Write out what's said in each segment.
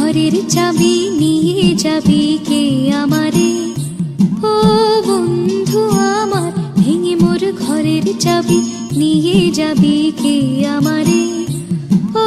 ঘরের চাবি নিয়ে যাবি কে আমারে? ও বন্ধু আমার, ভেঙে মোর ঘরের চাবি নিয়ে যাবি কে আমারে? ও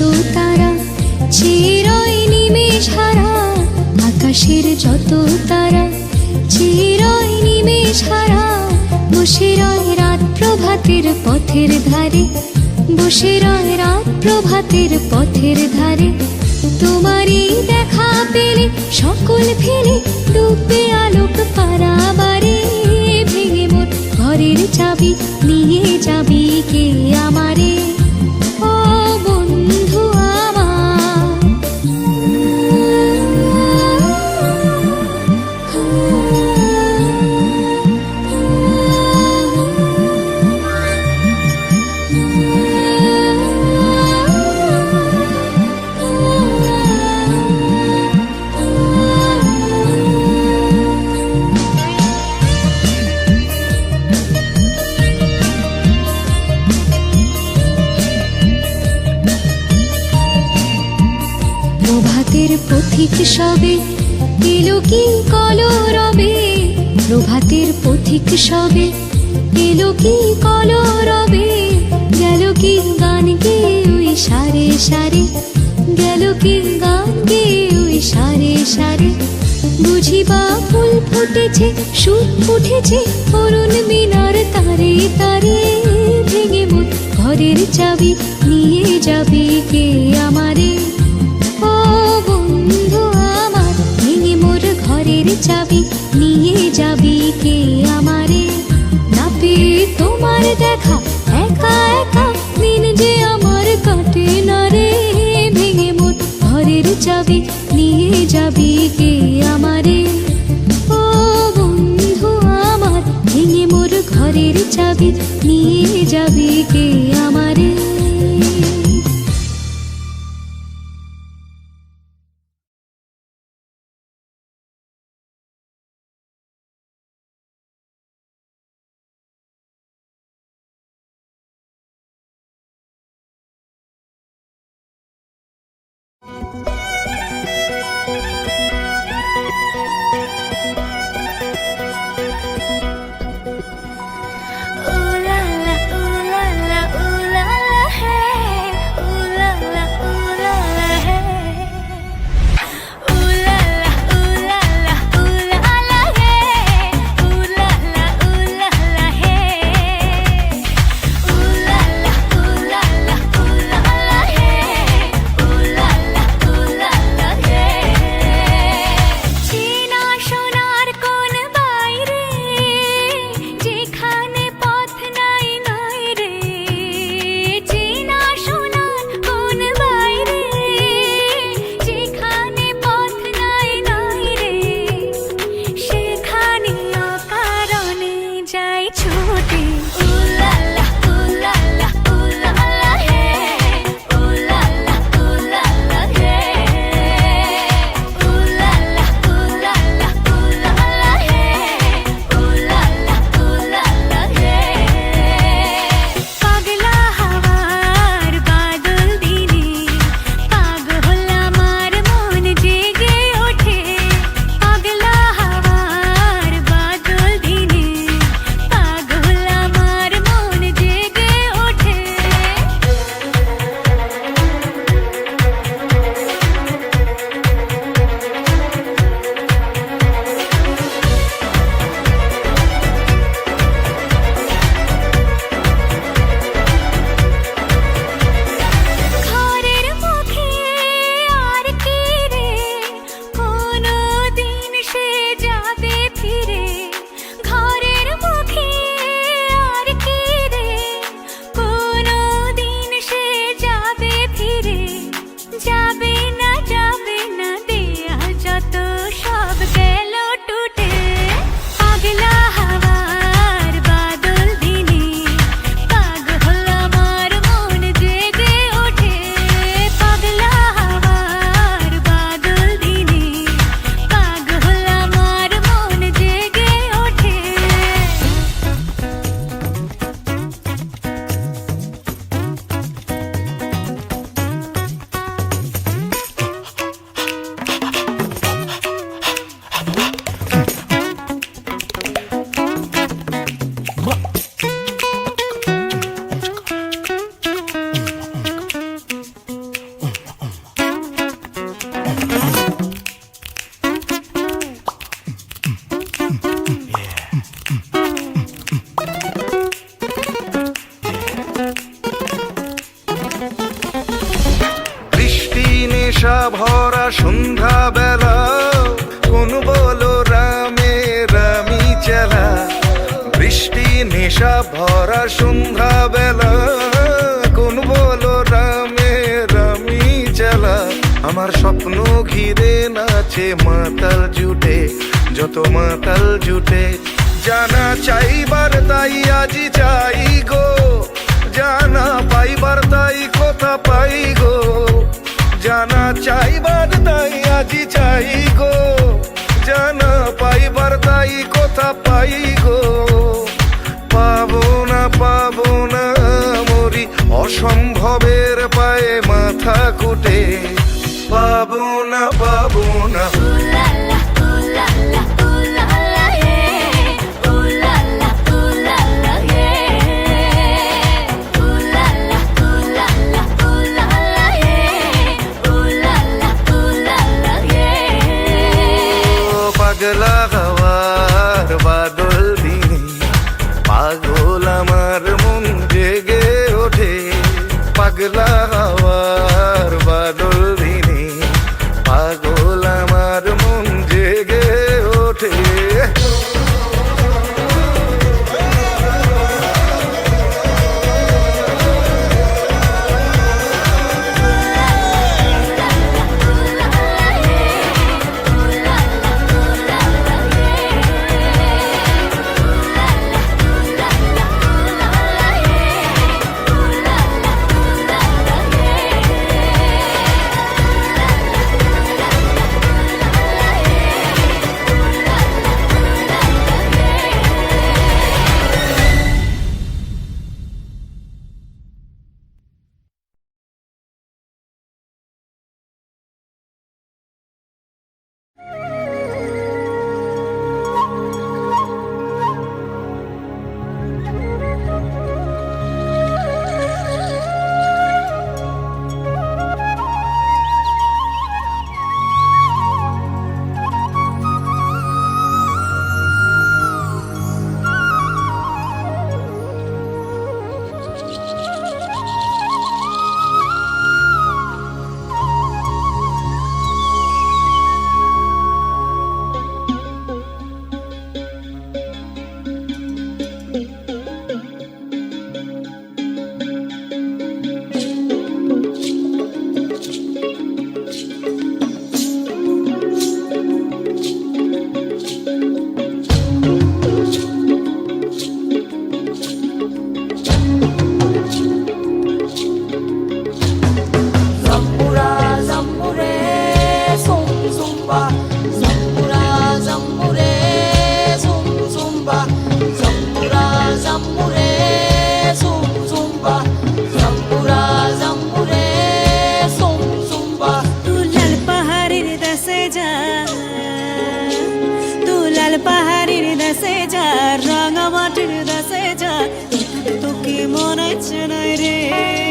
যত তারা, চিরই নিমেষ হারা, আকাশের যত তারা, চিরই নিমেষ হারা, বসে রয় রাত প্রভাতের পথের ধারে, বসে রয় রাত প্রভাতের পথের ধারে। তোমারই দেখা পেলে, সকল ফেলে, ডুবে আলোক পারাবারে ভেঙে মোর ঘরের চাবি, নিয়ে যাবি কে আমারে? সবে এলো কি কলরবে প্রভাতের পথিক সবে। এলো কি কলরবে গেল কি গান গে ওই সারে সারে, গেল কি গান গে ওই সারে সারে। বুঝিবা ফুল ফুটেছে, সুর উঠেছে অরুণ মিনার তারে তারে, ভেঙে মোর ঘরের চাবি নিয়ে যাবে কে আমারে? চাবি নিয়ে যাবি কে আমারে? না তোমার দেখা, একা একা দিন যে আমার কাটে না রে? ভেঙে মোর ঘরের চাবি, নিয়ে যাবি কে আমারে? ও আমার, ভেঙে ঘরের চাবি, নিয়ে যাবি কে আমারে? Bye. নেশা ভরা সন্ধ্যা বেলা কোন বলো, রামে, রামি চেলা আমার স্বপ্ন ঘিরে নাচে, মাতাল জুটে, যত মাতাল জুটে। জানা চাইবার তাই আজি চাই গো। জানা পাইবার তাই কথা পাই গো। জানা চাইবার তাই আজি চাই গো। জানা পাইবার পাগলা হওয়ার বাদল দিনে পাগল আমার মন জেগে ওঠে। পাগলা রাঙা মাটির দাসে যা। তোকে মনে চেনাই রে।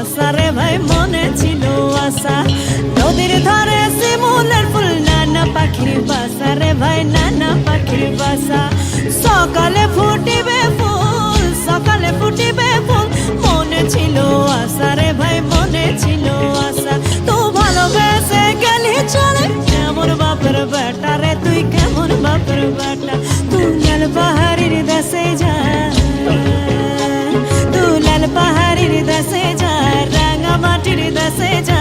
আশা রে ভাই, মনে ছিল আশা। নদীর ধারে শিমুলের ফুল, নানা পাখির বাসা রে ভাই, নানা পাখির বাসা। সকালে ফুটিবে ফুল, সকালে ফুটিবে ফুল, মনে ছিল আশা রে ভাই, মনে ছিল আশা। তো ভালোবেসে গেলি চলে, কেমন বাপের বেটা রে, তুই কেমন বাপের বেটা। তুই লাল পাহাড়ির দেশে যা। মাটির দেশে